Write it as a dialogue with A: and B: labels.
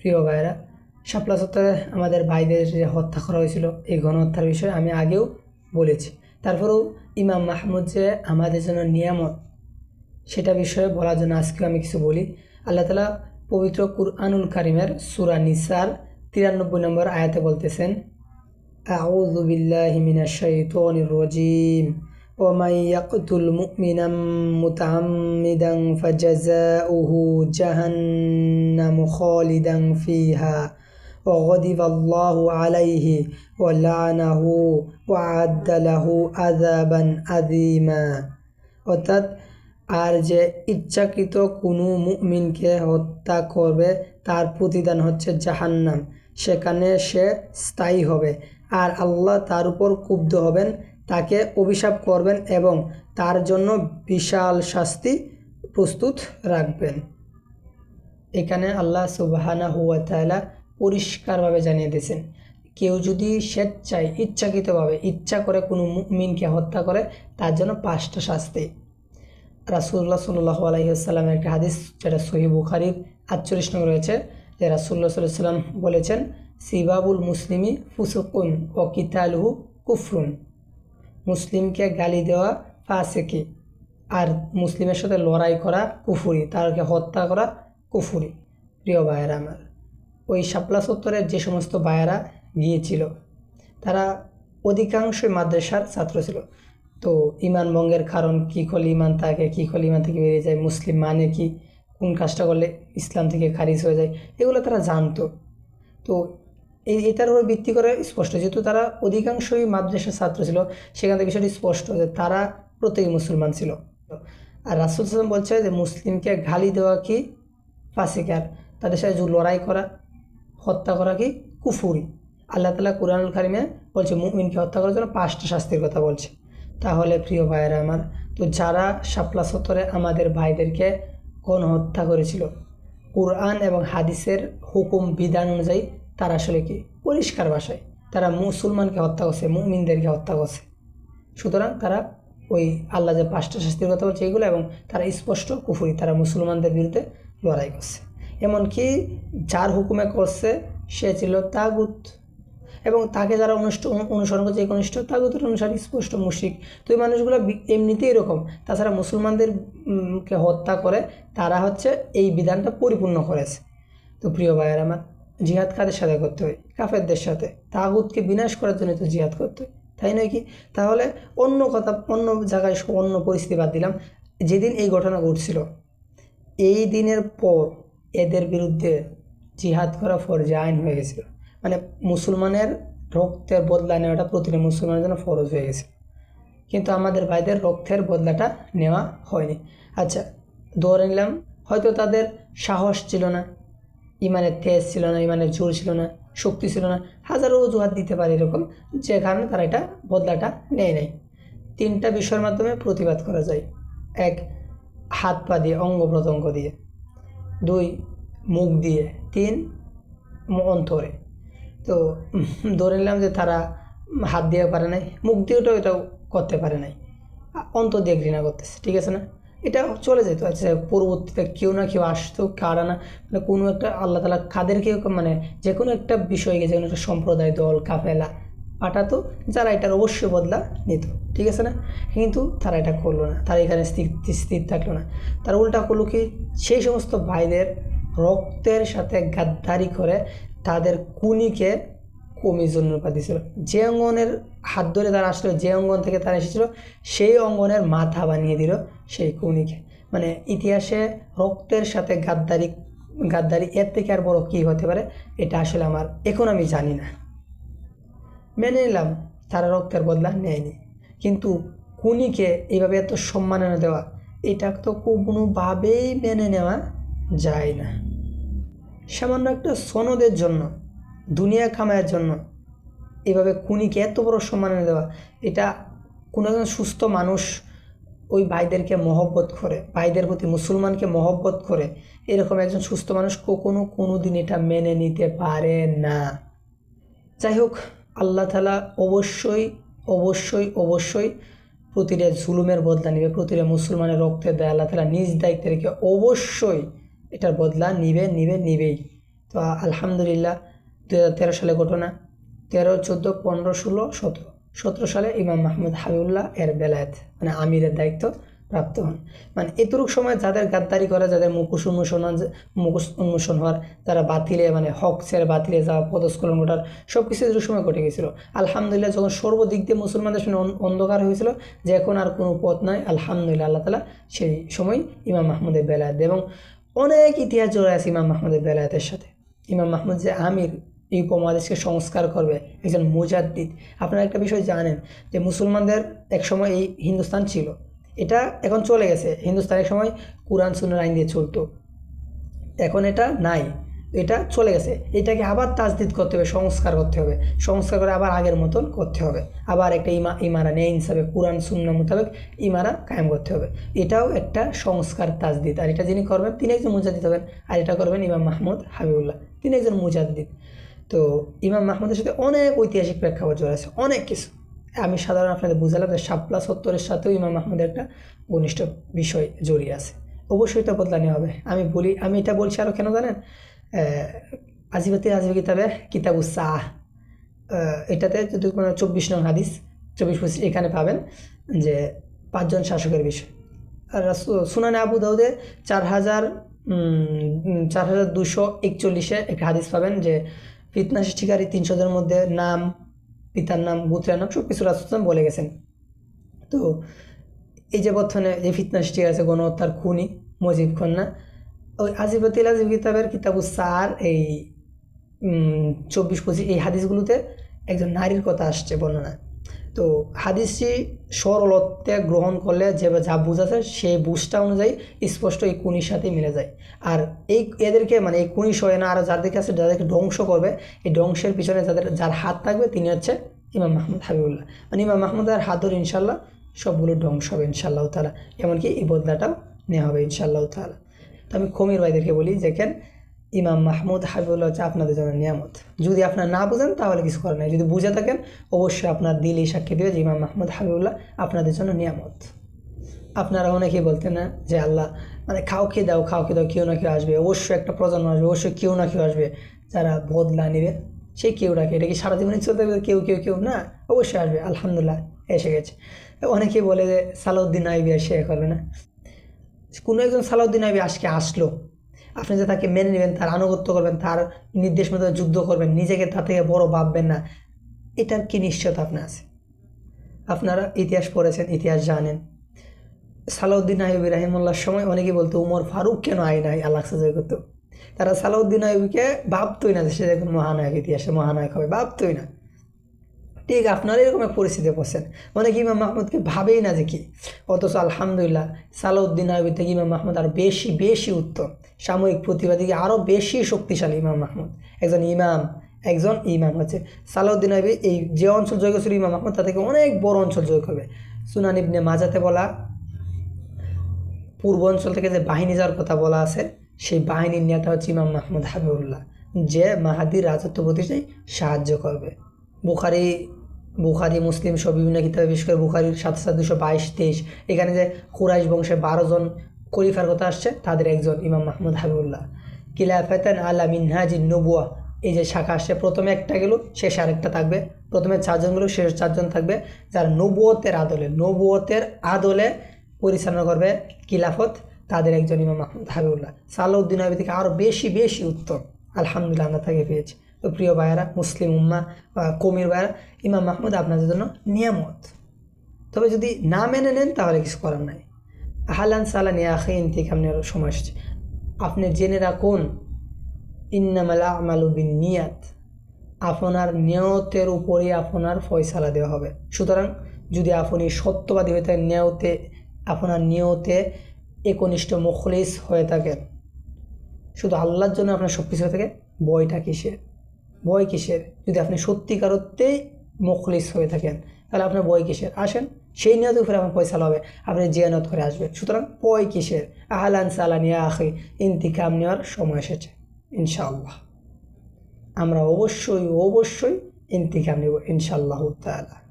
A: প্রিয় ভাইরা শাপলা সত্তরে আমাদের ভাইদের যে হত্যা করা হয়েছিল, এই গণহত্যার বিষয়ে আমি আগেও বলেছি। তারপরেও ইমাম মাহমুদ যে আমাদের জন্য নিয়ামত, সেটা বিষয়ে বলার জন্য আজকেও আমি কিছু বলি। আল্লাহ তালা পবিত্র কুরআনুল কারিমের সুরা নিসার তিরানব্বই নম্বর আয়াতে বলতেছেন, আউযু বিল্লাহি মিনাশ শাইতানির ومن يقتل مؤمنا متعمدا فجزاؤه جهنم خالدا فيها وغضب الله عليه ولعنه وعد له عذابا عظيما অর্থাৎ আর যে ইচ্ছাকৃত কোনো মুমিনকে হত্যা করবে তার প্রতিদান হচ্ছে জাহান্নাম সেখানে সে স্থায়ী হবে আর আল্লাহ তার উপর ক্ষুব্ধ হবেন তাকে অভিশাপ করবেন এবং তার জন্য বিশাল শাস্তি প্রস্তুত রাখবেন। এখানে আল্লাহ সুবাহানা হুয়া তাআলা পরিষ্কারভাবে জানিয়ে দিয়েছেন, কেউ যদি স্বেচ্ছায়, ইচ্ছাকৃতভাবে, ইচ্ছা করে কোনো মিনকে হত্যা করে, তার জন্য পাঁচটা শাস্তি। রাসুল্লাহ সাল্লাহ আলহিহাস্লামের একটা হাদিস, যেটা সহি বুখারির আটচল্লিশ নম্বর রয়েছে, যে রাসুল্লাহ সাল্লাহ সাল্লাম বলেছেন, সিবাবুল মুসলিমি ফুসুকুন ও কিতালহু কুফরুন। মুসলিমকে গালি দেওয়া ফাসেকি আর মুসলিমের সাথে লড়াই করা কুফুরি, তারকে হত্যা করা কুফুরি। প্রিয় ভাইয়েরা আমার, ওই শাপলা সত্তরের যে সমস্ত ভাইয়েরা গিয়েছিল, তারা অধিকাংশই মাদ্রাসার ছাত্র ছিল। তো ইমান ভঙ্গের কারণ, কী করলে ইমান থাকে কী করলে ইমান থেকে বেরিয়ে যায়, মুসলিম মানে কি, কোন কাজটা করলে ইসলাম থেকে খারিজ হয়ে যায়, এগুলো তারা জানতো। তো এই, এটার উপর ভিত্তি করে স্পষ্ট। যেহেতু তারা অধিকাংশই মাদ্রাসার ছাত্র ছিল, সেখান থেকে বিষয়টি স্পষ্ট যে তারা প্রত্যেকই মুসলমান ছিল। আর রাসুল সালাম বলছে যে মুসলিমকে গালি দেওয়া কি? ফাসিকার তাদের সাথে লড়াই করা, হত্যা করা কি? কুফুরি। আল্লাহ তালা কুরআনুল কারিমে বলছে, মুমিনকে হত্যা করার জন্য পাঁচটা শাস্তির কথা বলছে। তাহলে প্রিয় ভাইয়েরা আমার, তো যারা শাপলা সত্তরে আমাদের ভাইদেরকে কোন হত্যা করেছিল, কোরআন এবং হাদিসের হুকুম, বিধান অনুযায়ী তারা আসলে কি? পরিষ্কার ভাষায়। তারা মুসলমানকে হত্যা করছে, মুমিনদেরকে হত্যা করছে। সুতরাং তারা ওই আল্লাহ যে পাঁচটা শাস্তির কথা বলছে এইগুলো এবং তারা স্পষ্ট কুফুরি, তারা মুসলমানদের বিরুদ্ধে লড়াই করছে। এমনকি যার হুকুমে করছে সে ছিল তাগুত। এবং তাকে যারা অনুষ্ঠ অনুসরণ করছে এই কনিষ্ঠ তাগুতের অনুসারে স্পষ্ট মুশিক তো এই মানুষগুলো এমনিতেই এরকম। তাছাড়া মুসলমানদেরকে হত্যা করে তারা হচ্ছে এই বিধানটা পরিপূর্ণ করেছে। তো প্রিয় ভাইয়ের আমার জিহাদ কাদের সাথে করতে হয়? কাফেরদের সাথে। তাগুতকে বিনাশ করার জন্য তো জিহাদ করতে হয়। তাই নয় কি? তাহলে অন্য কথা, অন্য জায়গায় অন্য পরিস্থিতি বাদ দিলাম। যেদিন এই ঘটনা ঘটছিল, এই দিনের পর এদের বিরুদ্ধে জিহাদ করা ফরজে আইন হয়ে গেছিল। মানে মুসলমানের রক্তের বদলা নেওয়াটা প্রতিটা মুসলমানের জন্য ফরজ হয়ে গেছে। কিন্তু আমাদের ভাইদের রক্তের বদলাটা নেওয়া হয়নি। আচ্ছা ধরে নিলাম, হয়তো তাদের সাহস ছিল না। ইমানের তেজ ছিল না ইমানের জোর ছিল না, শক্তি ছিল না, হাজারো অজুহাত দিতে পারে এরকম, যে কারণে তারা এটা বদলাটা নেয় নাই। তিনটা বিষয়ের মাধ্যমে প্রতিবাদ করা যায়। এক, হাত পা দিয়ে, অঙ্গ প্রত্যঙ্গ দিয়ে। দুই, মুখ দিয়ে। তিন, অন্তরে। তো ধরে নিলাম যে তারা হাত দিয়ে পারে নাই, মুখ দিয়েও এটাও করতে পারে নাই। অন্তর দিয়ে ঘৃণা করতেছে, ঠিক আছে না? এটা চলে যেত আচ্ছা পরবর্তীতে কেউ না কেউ আসতো, কারা না মানে কোনো একটা আল্লাহ তালা কাদেরকে মানে যে কোনো একটা বিষয়কে যে কোনো একটা সম্প্রদায়, দল, কাফেলা পাঠাতো, যারা এটার অবশ্যই বদলা নিত, ঠিক আছে না? কিন্তু তারা এটা করল না, তারা এখানে স্থির থাকল না। তারা উল্টা করল কি, সেই সমস্ত ভাইদের রক্তের সাথে গাদ্দারি করে তাদের কুনিকে কমির জন্য দিয়েছিল। যে অঙ্গনের হাত ধরে তারা আসলো, যে অঙ্গন থেকে তারা এসেছিল, সেই অঙ্গনের মাথা বানিয়ে দিল সেই কুনিকে মানে ইতিহাসে রক্তের সাথে গাদ্দারি গাদ্দারি এর থেকে আর বড় কী হতে পারে, এটা আসলে আমার এখন আমি জানি না। মেনে নিলাম, তারা রক্তের বদলা নেয়নি। কিন্তু কুনিকে এইভাবে এত সম্মাননা দেওয়া, এটা তো কোনোভাবেই মেনে নেওয়া যায় না। সামান্য একটা সনদের জন্য দুনিয়া কামায়ের জন্য। এভাবে কুনিকে এত বড় সম্মাননা দেওয়া, এটা কোনো একজন সুস্থ মানুষ ওই ভাইদেরকে মহব্বত করে, ভাইদের প্রতি মুসলমানকে মহব্বত করে, এরকম একজন সুস্থ মানুষ কখনো কোনো দিন এটা মেনে নিতে পারে না। যাই হোক, আল্লাহ তালা অবশ্যই অবশ্যই অবশ্যই প্রতিটা জুলুমের বদলা নিবে, প্রতিটা মুসলমানের রক্তের দেয়। আল্লাহ তালা নিজ দায়িত্বে রেখে অবশ্যই এটার বদলা নিবে নিবে, নিবেই। তো আলহামদুলিল্লাহ তেরো সালে ঘটনা। তেরো, চোদ্দ, পনেরো, ষোলো, সতেরো। সতেরো সালে ইমাম মাহমুদ হাবিবুল্লাহ এর বেলায়েত মানে আমিরের দায়িত্ব প্রাপ্ত হন। মানে এতটুক সময় যাদের গাদ্দারি করে, যাদের মুখোশ উন্মোষণ মুখোশ উন্মোষণ হওয়ার, তারা বাতিলে মানে হক ছেড়ে বাতিলে যাওয়া, পদস্খলন ঘটার সব কিছু এতটুকু সময় ঘটে গেছিল। আলহামদুলিল্লাহ যখন সর্বদিক দিয়ে মুসলমানদের সঙ্গে অন্ধকার হয়েছিল, যে এখন আর কোনো পথ নাই, আলহামদুলিল্লাহ, আল্লাহ তালা সেই সময় ইমাম মাহমুদের বেলায়েত। এবং অনেক ইতিহাস জড়ে আছে ইমাম মাহমুদের বেলায়েতের সাথে। ইমাম মাহমুদ যে আমির উপমহাদেশকে সংস্কার করবে একজন মুজাদ্দিদ। আপনারা একটা বিষয় জানেন যে মুসলমানদের একসময় এই হিন্দুস্তান ছিল। এটা এখন চলে গেছে। হিন্দুস্তান এক সময় কোরআন সুন্নার আইন দিয়ে চলতো। এখন এটা নাই। এটা চলে গেছে। এটাকে আবার তাজদিদ করতে হবে, সংস্কার করতে হবে। সংস্কার করে আবার আগের মতন করতে হবে। আবার একটা ইমা ইমারা নেই হিসাবে, কোরআন শূন্য মোতাবেক ইমারা কায়েম করতে হবে। এটাও একটা সংস্কার তাজদিদ। আর এটা যিনি করবেন, তিনি একজন মুজাদ্দিদ হবেন। আর এটা করবেন ইমাম মাহমুদ হাবিবুল্লাহ। তিনি একজন মুজাদ্দিদ। তো ইমাম মাহমুদের সাথে অনেক ঐতিহাসিক প্রেক্ষাপট জড়া আছে, অনেক কিছু। আমি সাধারণ আপনাদের বুঝালাম যে শাপলা সত্তরের সাথেও ইমাম মাহমুদের একটা ঘনিষ্ঠ বিষয় জড়িয়ে আছে। অবশ্যই এটা বদলানি হবে। আমি বলি, আমি এটা বলছি আরও কেন জানেন? আজিবাতি আজিব কিতাবে কিতাবু সাহ এটাতে যদি কোনো চব্বিশ নং হাদিস, চব্বিশ পঁচিশ এখানে পাবেন যে পাঁচজন শাসকের বিষয়। আর সুনানে আবু দাউদে চার হাজার চার হাজার দুশো একচল্লিশে একটা হাদিস পাবেন যে ফিতনা সৃষ্টিকারী তিনশো জনের মধ্যে নাম, পিতার নাম গুত্রের নাম সব কিছু রাসুলাম বলে গেছেন। তো এই যে বর্তমানে যে ফিতনা সৃষ্টি আছে, গণহত্যার খুনি মজিব খন্না ওই আজিবতিল আজিব কিতাবের কিতাবু সার, এই চব্বিশ পঁচিশ, এই হাদিসগুলোতে একজন নারীর কথা আসছে বর্ণনা। তো হাদিসটি সরলতে গ্রহণ করলে যে যা বুঝাছে সেই বুঝটা অনুযায়ী স্পষ্ট এই কুনির সাথে মিলে যায়। আর এই এদেরকে মানে এই কুনি সয় না, আর যাদের কাছে যাদেরকে ধ্বংস করবে, এই ধ্বংসের পিছনে যাদের, যার হাত থাকবে, তিনি হচ্ছে ইমাম মাহমুদ হাবিবুল্লাহ। মানে ইমাম মাহমুদের হাত ধরে ইনশাল্লাহ সবগুলো ধ্বংস হবে ইনশাল্লাহ তালা এমনকি এই বদলাটাও নেওয়া হবে ইনশাল্লাহ তালা তো আমি কমির ভাইদেরকে বলি, দেখেন ইমাম মাহমুদ হাবিবুল্লাহ হচ্ছে আপনাদের জন্য নিয়ামত। যদি আপনার না বুঝেন, তাহলে কিছু করার নেই। যদি বুঝে থাকেন, অবশ্যই আপনার দিলই সাক্ষী দেবে যে ইমাম মাহমুদ হাবিবুল্লাহ আপনাদের জন্য নিয়ামত। আপনারা অনেকেই বলতেন না যে আল্লাহ মানে কাউকে দাও কাউকে দাও, কেউ না কেউ আসবে। অবশ্যই একটা প্রজন্ম আসবে, অবশ্যই কেউ না কেউ আসবে যারা বদলা নেবে। সেই কেউটাকে এটা কি সারা জীবনে চলতে হবে কেউ কেউ কেউ? না, অবশ্যই আসবে। আলহামদুলিল্লাহ, এসে গেছে। অনেকেই বলে যে সালাউদ্দিন আইবি সে করবে না। কোনো একজন সালাউদ্দিন আইবি আজকে আসলো। আপনি যে তাকে মেনে নেবেন, তার আনুগত্য করবেন, তার নির্দেশ মতো যুদ্ধ করবেন, নিজেকে তা থেকে বড় ভাববেন না, এটার কি নিশ্চয়তা আপনার আছে? আপনারা ইতিহাস পড়েছেন, ইতিহাস জানেন। সালাউদ্দিন আইবি রাহিমুল্লাহর সময় অনেকেই বলতো, উমর ফারুক কেন আয় নাই আল্লাহ সাজাই করতো? তারা সালাউদ্দিন আইবিকে ভাবতোই না যে সে এখন মহানায়ক ইতিহাসে মহানায়ক হবে, ভাবতোই না। ঠিক আপনারা এরকম এক পরিস্থিতিতে পড়ছেন। অনেক ইমাম মাহমুদকে ভাবেই না যে কি। অথচ আলহামদুলিল্লাহ, সালাউদ্দিন আইবি থেকে ইমাম মাহমুদ আর বেশি বেশি উত্তম। সাময়িক প্রতিবাদীকে আরও বেশি শক্তিশালী ইমাম মাহমুদ। একজন ইমাম একজন ইমাম হচ্ছে সালাউদ্দিন আইবি। এই যে অঞ্চল জয় করেছিল ইমাম মাহমুদ তা থেকে অনেক বড় অঞ্চল জয় করবে। সুনান ইবনে মাজাতে বলা, পূর্ব অঞ্চল থেকে যে বাহিনী যাওয়ার কথা বলা আছে, সেই বাহিনীর নেতা হচ্ছে ইমাম মাহমুদ হাবিবুল্লাহ। যে মাহাদির রাজত্ব প্রতিষ্ঠায় সাহায্য করবে। বুখারি বুখারি, মুসলিম সব বিভিন্ন কিতাবে বিশেষ করে বুখারির সাথে সাথে দুশো বাইশ, তেইশ। এখানে যে কুরাইশ বংশে বারো জন খলিফার কথা আসছে, তাদের একজন ইমাম মাহমুদ হাবিবুল্লাহ। কিলাফেতান আলা মিনহাজি নবুয়া এই যে শাখা আসছে, প্রথমে একটা গেল, শেষে আরেকটা থাকবে। প্রথমে চারজন গেল, শেষ চারজন থাকবে। যার নবুয়তের আদলে নবুয়তের আদলে পরিচালনা করবে কিলাফত তাদের একজন ইমাম মাহমুদ হাবিবুল্লাহ। সালাউদ্দিন আবি থেকে আরও বেশি বেশি উত্তম আলহামদুলিল্লাহ, আমরা তাকে পেয়েছি। তো প্রিয় ভাইয়েরা, মুসলিম উম্মা বা কমির ভাইয়েরা, ইমাম মাহমুদ আপনাদের জন্য নিয়ামত। তবে যদি না মেনে নেন, তাহলে কিছু করার নাই। আহলান সালান ইয়াখি ইন্তিকাম নেওয়ার সময় এসেছে। আপনি জেনে রাখুন, ইন্নামালা আমালু বিন নিয়াত আপনার নিয়তের উপরে আপনার ফয়সালা দেওয়া হবে। সুতরাং যদি আপনি সত্যবাদী হয়ে থাকেন, নিয়তে, আপনার নিয়তে একনিষ্ঠ মুখলিস হয়ে থাকেন। শুধু আল্লাহর জন্য আপনার সব কিছু হয়ে থাকে বয়টা কিসের? বয় কিসের? যদি আপনি সত্যিকার অর্থেই মুখলিস হয়ে থাকেন, তাহলে আপনার বয় কিসের? আসেন সেই নিয়তের উপরে আমার পয়সা হবে আপনি যে নিয়ত করে আসবেন। সুতরাং পয় কিসের? আহলান সালানিয়া আখি, ইন্তিকাম নেওয়ার সময় এসেছে, ইনশাআল্লাহ। আমরা অবশ্যই অবশ্যই ইন্তিকাম নেব, ইনশাআল্লাহ তাআলা।